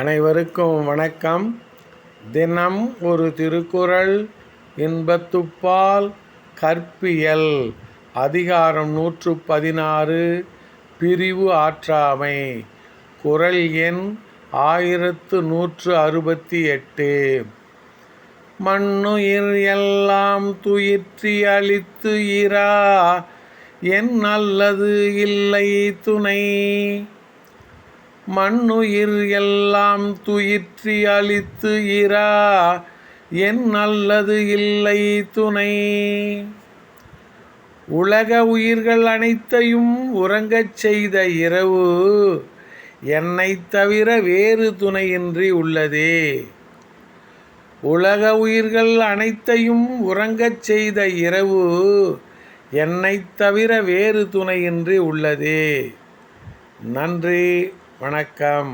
அனைவருக்கும் வணக்கம். தினம் ஒரு திருக்குறள் இன்பத்துப்பால் கற்பியல் அதிகாரம் நூற்று பதினாறு பிரிவு ஆற்றாமை குறள் எண் ஆயிரத்து நூற்று அறுபத்தி எட்டு மண்ணுயிர் எல்லாம் துயிற்றி அழித்து இரா என் நல்லது இல்லை துணை. மண்ணுயிர் எல்லாம் துயிற்றி அழித்து இரா என் நல்லது இல்லை துணை. உலக உயிர்கள் அனைத்தையும் உறங்கச் செய்த இரவு என்னைத் தவிர வேறு துணையின்றி உள்ளதே. உலக உயிர்கள் அனைத்தையும் உறங்கச் செய்த இரவு என்னை தவிர வேறு துணையின்றி உள்ளதே. நன்றி. வணக்கம்.